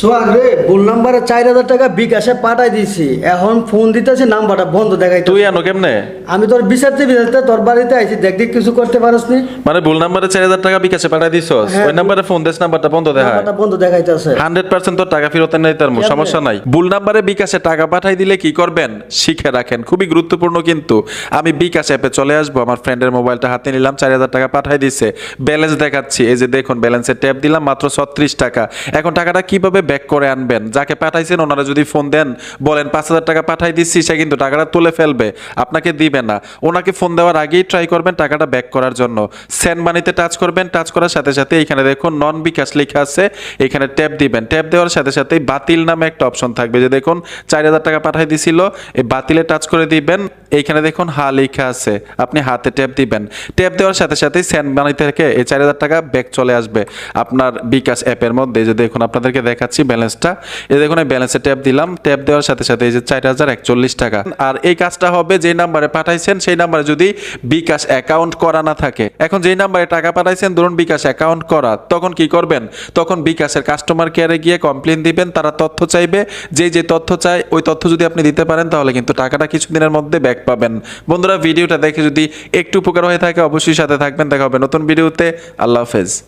সোহাগ রে ভুল নাম্বারে চার হাজার টাকা বিকাশে পাঠাই দিছি। এখন ফোন দিতেছি নাম্বারটা বন্ধ দেখাই তুই আনো কেমনে? আমি তোর বিচারতে বিচারতে তোর বাড়িতে আইছি দেখ দেখ কিছু করতে পারস নি? মানে ভুল নাম্বারে চার হাজার টাকা বিকাশে পাঠাই দিছস? হ্যাঁ। ওই নাম্বারে ফোন নাম্বারটা বন্ধ দেখায়। নাম্বারটা বন্ধ দেখাইতেছে। হান্ড্রেড পার্সেন্ট তোর টাকা ফেরত নেই তার সমস্যা নাই। ভুল নাম্বারে বিকাশে টাকা পাঠাই দিলে কি করবেন? শিখে রাখেন খুবই গুরুত্বপূর্ণ কিন্তু। আমি বিকাশ অ্যাপে চলে আসব আমার ফ্রেন্ডের মোবাইলটা হাতে নিলাম চার হাজার টাকা পাঠাই দিছে। ব্যালেন্স দেখাচ্ছি এই যে দেখুন ব্যালেন্সের ট্যাপ দিলাম মাত্র ছত্রিশ টাকা। এখন টাকাটা কীভাবে ব্যাক করে আনবেন। যাকে পাঠাইছেন, ওনারা যদি ফোন দেন, বলেন, পাঁচ হাজার টাকা পাঠাই দিচ্ছি, সে কিন্তু টাকাটা তুলে ফেলবে, আপনাকে দিবে না। ওনাকে ফোন দেওয়ার আগেই ট্রাই করবেন টাকাটা ব্যাক করার জন্য। সেন্ড মানিতে টাচ করবেন টাচ করার সাথে সাথে এখানে দেখুন নন বিকাশ লেখা আছে, এখানে ট্যাপ দিবেন। ট্যাপ দেওয়ার সাথে সাথেই বাতিল নামে একটা অপশন থাকবে যে দেখুন, চার হাজার টাকা পাঠাই দিছিল এই বাতিলে টাচ করে দিবেন। এইখানে দেখুন, হা লেখা আছে, আপনি হাতে ট্যাপ দিবেন। ট্যাপ দেওয়ার সাথে সাথেই সেন্ড মানি থেকে এই চার হাজার টাকা ব্যাক চলে আসবে। আপনার বিকাশ অ্যাপের মধ্যে, যে দেখুন, আপনাদেরকে দেখাচ্ছি ব্যালেন্সটা। এই দেখুন, এই ব্যালেন্সে ট্যাপ দিলাম। ট্যাপ দেওয়ার সাথে সাথে এই যে চার হাজার একচল্লিশ টাকা। আর এই কাজটা হবে যে নাম্বারে পাঠাইছেন, সেই নাম্বারে যদি বিকাশ অ্যাকাউন্ট করা না থাকে। এখন যেই নাম্বারে টাকা পাঠাইছেন, ধরুন বিকাশ অ্যাকাউন্ট করা, তখন কি করবেন? তখন বিকাশের কাস্টমার কেয়ারে গিয়ে কমপ্লেন দিবেন, তারা তথ্য চাইবে। যে যে তথ্য চায়, ওই তথ্য যদি আপনি দিতে পারেন, তাহলে কিন্তু টাকাটা কিছুদিনের মধ্যে ব্যাক পাবেন। বন্ধুরা, ভিডিওটা দেখে যদি একটু উপকার হয়ে থাকে, অবশ্যই সাথে থাকবেন। দেখা হবে নতুন ভিডিওতে। আল্লাহ হাফেজ।